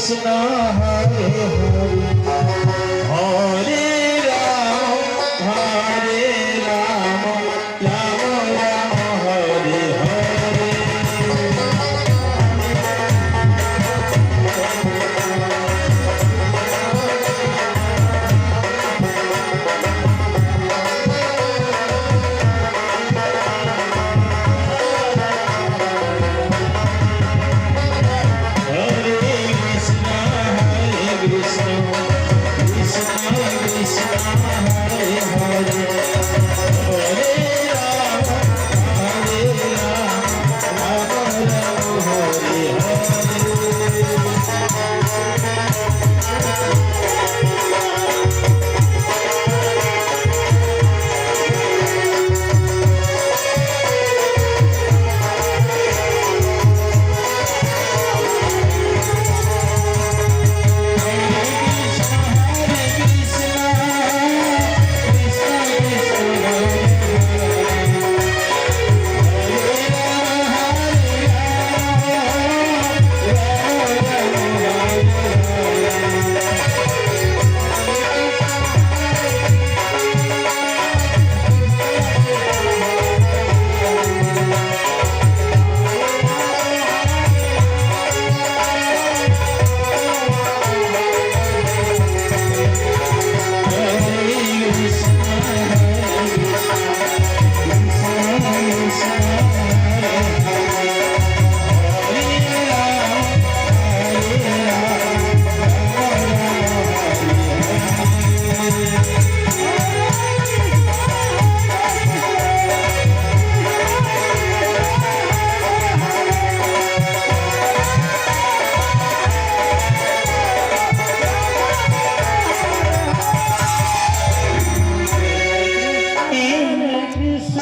কৃষ্ণ হরে হরে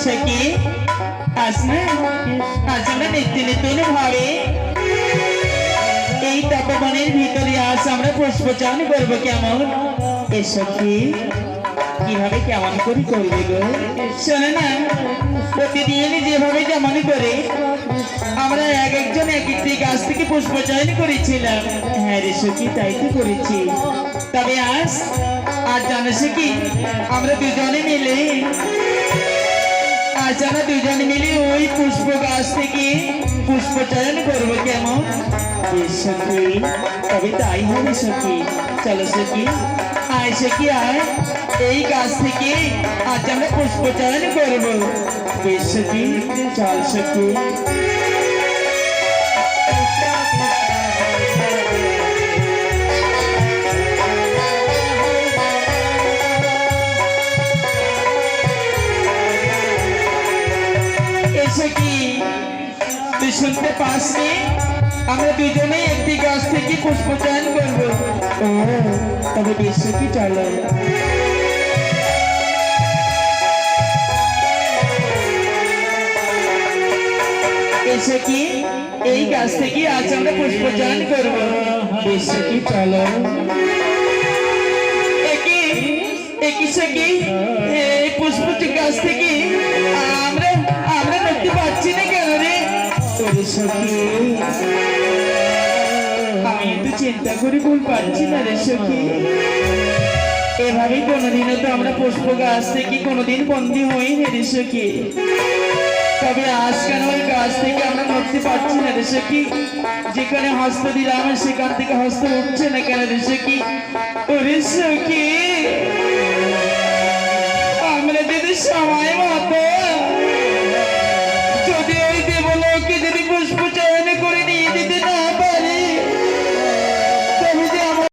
সখী আজ না? আজ আমরা নিত্য নতুন ভাবে এই তপবনের ভিতরে আজ আমরা পুষ্পচারণ করব কেমন? এ সখী কীভাবে কেমন করে করবে গো? শোনে না, প্রতিদিন যেভাবে যেমন করে, আমরা এক একজন এক একটি গাছ থেকে পুষ্পচয়ন করেছিলাম। হ্যাঁ রে সখী, তাই তো করেছি। তবে আজ আজ জানো সখী, আমরা দুজনে মিলে আজ আমরা দুজন মিলে ওই পুষ্প গাছ থেকে পুষ্প চয়ন করব কেমন? সখী, তবে তাই হবে সখী। চলো সখী, আয় সখী, আয়। এই গাছ থেকে আজ আমরা পুষ্প চয়ন করব। বেশ সখী, চল সখী। তুই শুনতে পাসনি আমরা দুজনে একটি গাছ থেকে পুষ্প চয়ন করব তবে বেশ কি চলো এসে কি এই গাছ থেকে আজ আমরা পুষ্প চয়ন করব? বেশ কি চলো একই সখী এই পুষ্প গাছ থেকে আমি তো চিন্তা করে ভুল পাচ্ছি না রে সখী। এভাবে কোনোদিনও তো আমরা পুষ্প গাছ থেকে কোনোদিন বন্দি হইনি রে সখী। তবে আজ কেন ওই গাছ থেকে আমরা নড়তে পারছি না রে সখী? যেখানে হস্ত দিলাম, সেখান থেকে হস্ত উঠছে না কেন রে সখী? ওরে সখী, আমরা যদি সময়